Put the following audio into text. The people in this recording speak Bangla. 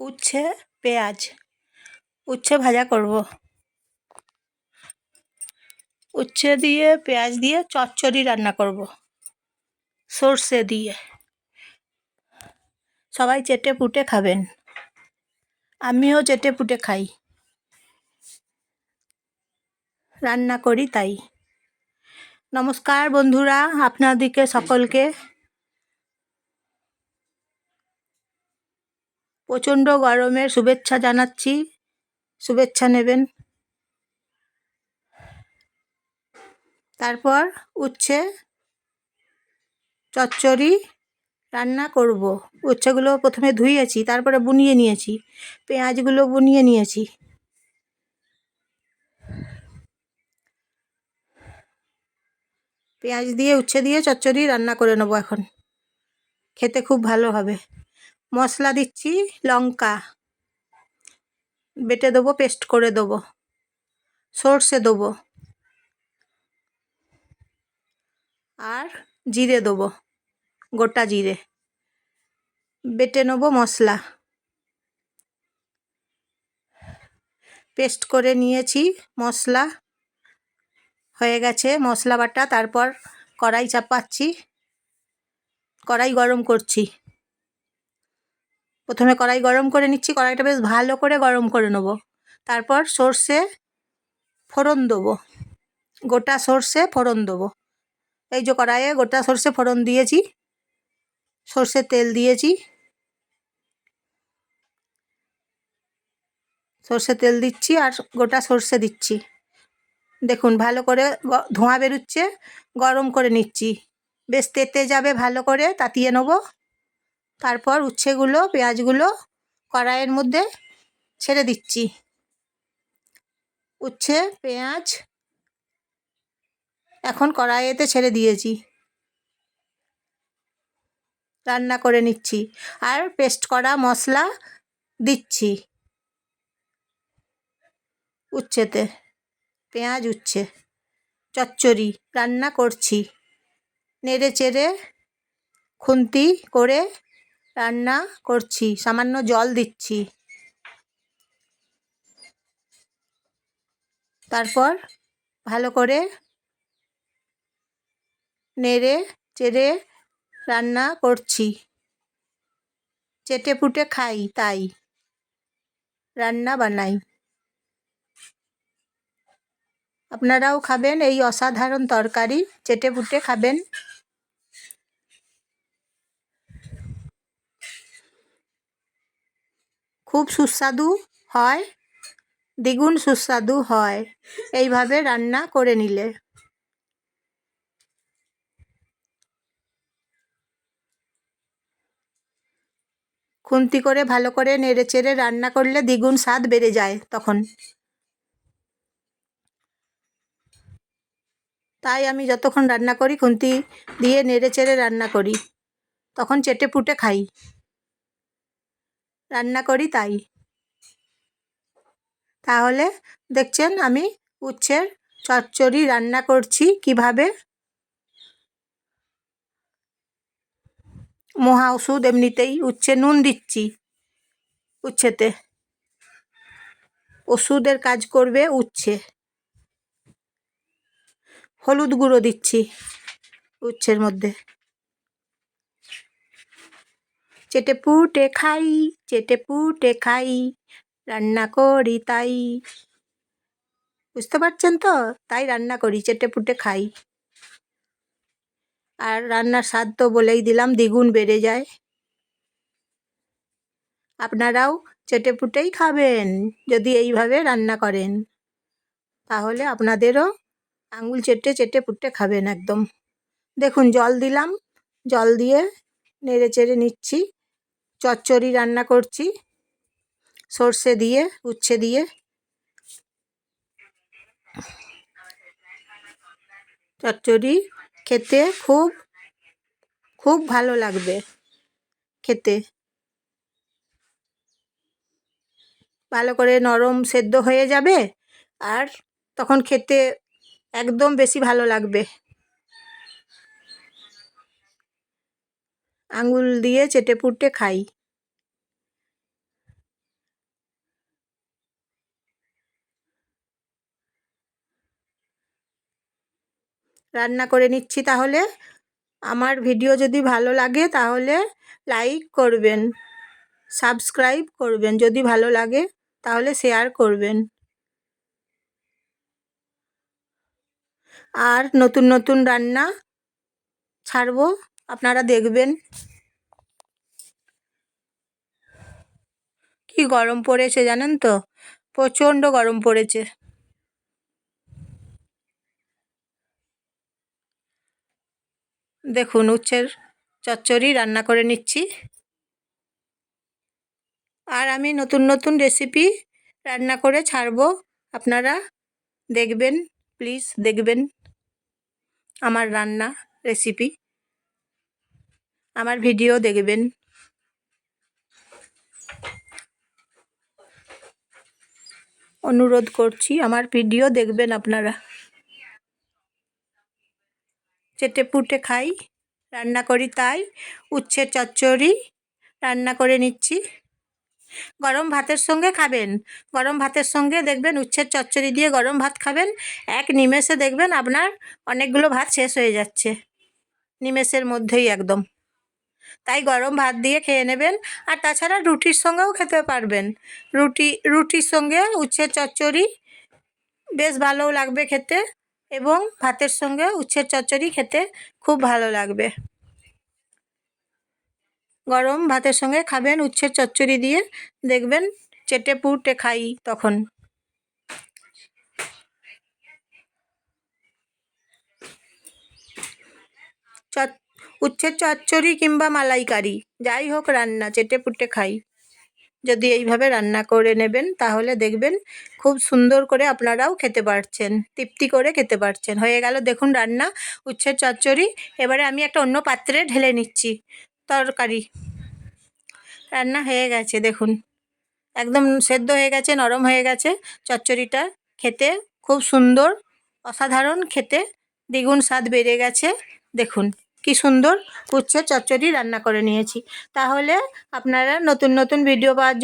উচ্ছে, পেঁয়াজ। উচ্ছে ভাজা করব। উচ্ছে দিয়ে, পেঁয়াজ দিয়ে চচ্চড়ি রান্না করব। সর্ষে দিয়ে। সবাই চেটে পুটে খাবেন। আমিও চেটে পুটে খাই। রান্না করি তাই। নমস্কার বন্ধুরা, আপনাদেরকে সকলকে। প্রচণ্ড গরমের শুভেচ্ছা জানাচ্ছি। শুভেচ্ছা নেবেন। তারপর উচ্ছে, চচ্চড়ি রান্না করব। উচ্ছেগুলো প্রথমে ধুয়েছি, তারপরে বুনিয়ে নিয়েছি। পেঁয়াজগুলো বুনিয়ে নিয়েছি। পেঁয়াজ দিয়ে, উচ্ছে দিয়ে চচ্চড়ি রান্না করে নেব এখন। খেতে খুব ভালো হবে। মশলা দিচ্ছি, লঙ্কা। বেটে দেবো, পেস্ট করে দেবো। সর্ষে দেবো। আর জিরে দেবো, গোটা জিরে। বেটে নেব মশলা। পেস্ট করে নিয়েছি মশলা। হয়ে গেছে মশলা বাটা, তারপর কড়াই চাপাচ্ছি। কড়াই গরম করছি। প্রথমে কড়াই গরম করে নিচ্ছি, কড়াইটা বেশ ভালো করে গরম করে নেব। তারপর সর্ষে ফোড়ন দেবো। গোটা সর্ষে ফোড়ন দেবো। এই যে কড়াইয়ে গোটা সর্ষে ফোড়ন দিয়েছি সর্ষের তেল দিয়েছি। সর্ষে তেল দিচ্ছি আর গোটা সর্ষে দিচ্ছি। দেখুন ভালো করে ধোঁয়া বেরোচ্ছে, গরম করে নিচ্ছি। বেশ তেতে যাবে ভালো করে, তাতিয়ে নেব। তারপর উচ্ছেগুলো, পেঁয়াজগুলো কড়াইয়ের মধ্যে ছেড়ে দিচ্ছি। উচ্ছে, পেঁয়াজ এখন কড়াইয়েতে ছেড়ে দিয়েছি। রান্না করে নিচ্ছি। আর পেস্ট করা মশলা দিচ্ছি উচ্ছেতে। পেঁয়াজ উচ্ছে, চচ্চড়ি রান্না করছি। নেড়ে চেড়ে খুন্তি করে রান্না করছি, সামান্য জল দিচ্ছি। তারপর ভালো করে নেড়ে চেড়ে রান্না করছি। চেটে পুটে খাই, তাই রান্না বানাই। আপনারাও খাবেন এই অসাধারণ তরকারি, চেটে পুটে খাবেন। খুব সুস্বাদু হয়, দ্বিগুণ সুস্বাদু হয়। এইভাবে রান্না করে নিলে। খুন্তি করে ভালো করে নেড়ে চেড়ে রান্না করলে দ্বিগুণ স্বাদ বেড়ে যায় তখন। তাই আমি যতক্ষণ রান্না করি, খুন্তি দিয়ে নেড়ে চেড়ে রান্না করি, তখন চেটে পুটে খাই। রান্না করি তাই। তাহলে দেখছেন আমি উচ্ছের চচ্চড়ি রান্না করছি কীভাবে। মহা ওষুধ এমনিতেই উচ্ছে নুন দিচ্ছি উচ্ছেতে। ওষুধের কাজ করবে উচ্ছে। হলুদ গুঁড়ো দিচ্ছি উচ্ছের মধ্যে। চেটে পুটে খাই, চেটে পুটে খাই, রান্না করি তাই। বুঝতে পারছেন তো? তাই রান্না করি, চেটে পুটে খাই। আর রান্নার স্বাদ তো বলেই দিলাম, দ্বিগুণ বেড়ে যায়। আপনারাও চেটে পুটেই খাবেন, যদি এইভাবে রান্না করেন। তাহলে আপনাদেরও আঙুল চেটে চেটে পুটে খাবেন একদম। দেখুন, জল দিলাম, জল দিয়ে নেড়ে চেড়ে নিচ্ছি। চচ্চড়ি রান্না করছি। সর্ষে দিয়ে, উচ্ছে দিয়ে। চচ্চড়ি খেতে খুব খুব ভালো লাগবে খেতে। ভালো করে নরম সেদ্ধ হয়ে যাবে আর তখন খেতে একদম বেশি ভালো লাগবে। আঙুল দিয়ে চেটেপুটে খাই। রান্না করে নিচ্ছি তাহলে। আমার ভিডিও যদি ভালো লাগে তাহলে লাইক করবেন, সাবস্ক্রাইব করবেন। যদি ভালো লাগে তাহলে শেয়ার করবেন। আর নতুন নতুন রান্না ছাড়বো। আপনারা দেখবেন। কি গরম পড়েছে জানেন তো? প্রচণ্ড গরম পড়েছে। দেখুন, উচ্ছের চচ্চড়ি রান্না করে নিচ্ছি। আর আমি নতুন নতুন রেসিপি রান্না করে ছাড়বো। আপনারা দেখবেন প্লিজ দেখবেন আমার রান্না রেসিপি আমার ভিডিও দেখবেন। অনুরোধ করছি, আমার ভিডিও দেখবেন আপনারা। চেটে পুটে খাই, রান্না করি তাই উচ্ছের চচ্চড়ি রান্না করে নিচ্ছি। গরম ভাতের সঙ্গে খাবেন, গরম ভাতের সঙ্গে দেখবেন উচ্ছের চচ্চড়ি দিয়ে গরম ভাত খাবেন, এক নিমেষে দেখবেন আপনার অনেকগুলো ভাত শেষ হয়ে যাচ্ছে। নিমেষের মধ্যেই একদম। তাই গরম ভাত দিয়ে খেয়ে নেবেন আর তাছাড়া রুটির সঙ্গেও খেতে পারবেন। রুটি, রুটির সঙ্গে উচ্ছের চচ্চড়ি বেশ ভালো লাগবে খেতে এবং ভাতের সঙ্গে উচ্ছের চচ্চড়ি খেতে খুব ভালো লাগবে। গরম ভাতের সঙ্গে খাবেন উচ্ছের চচ্চড়ি দিয়ে, দেখবেন চেটে পুটে খাই তখন চট উচ্ছের চচ্চড়ি কিংবা মালাইকারি, যাই হোক রান্না চেটে পুটে খাই। যদি এইভাবে রান্না করে নেবেন, তাহলে দেখবেন খুব সুন্দর করে আপনারাও খেতে পারছেন, তৃপ্তি করে খেতে পারছেন। হয়ে গেল, দেখুন রান্না উচ্ছের চচ্চড়ি। এবারে আমি একটা অন্য পাত্রে ঢেলে নিচ্ছি, তরকারি। রান্না হয়ে গেছে, দেখুন। একদম সেদ্ধ হয়ে গেছে, নরম হয়ে গেছে চচ্চড়িটা। খেতে খুব সুন্দর, অসাধারণ, খেতে দ্বিগুণ স্বাদ বেড়ে গেছে, দেখুন। কি সুন্দর উচ্ছে চচ্চড়ি রান্না করে নিয়েছি। তাহলে আপনারা নতুন নতুন ভিডিও পাওয়ার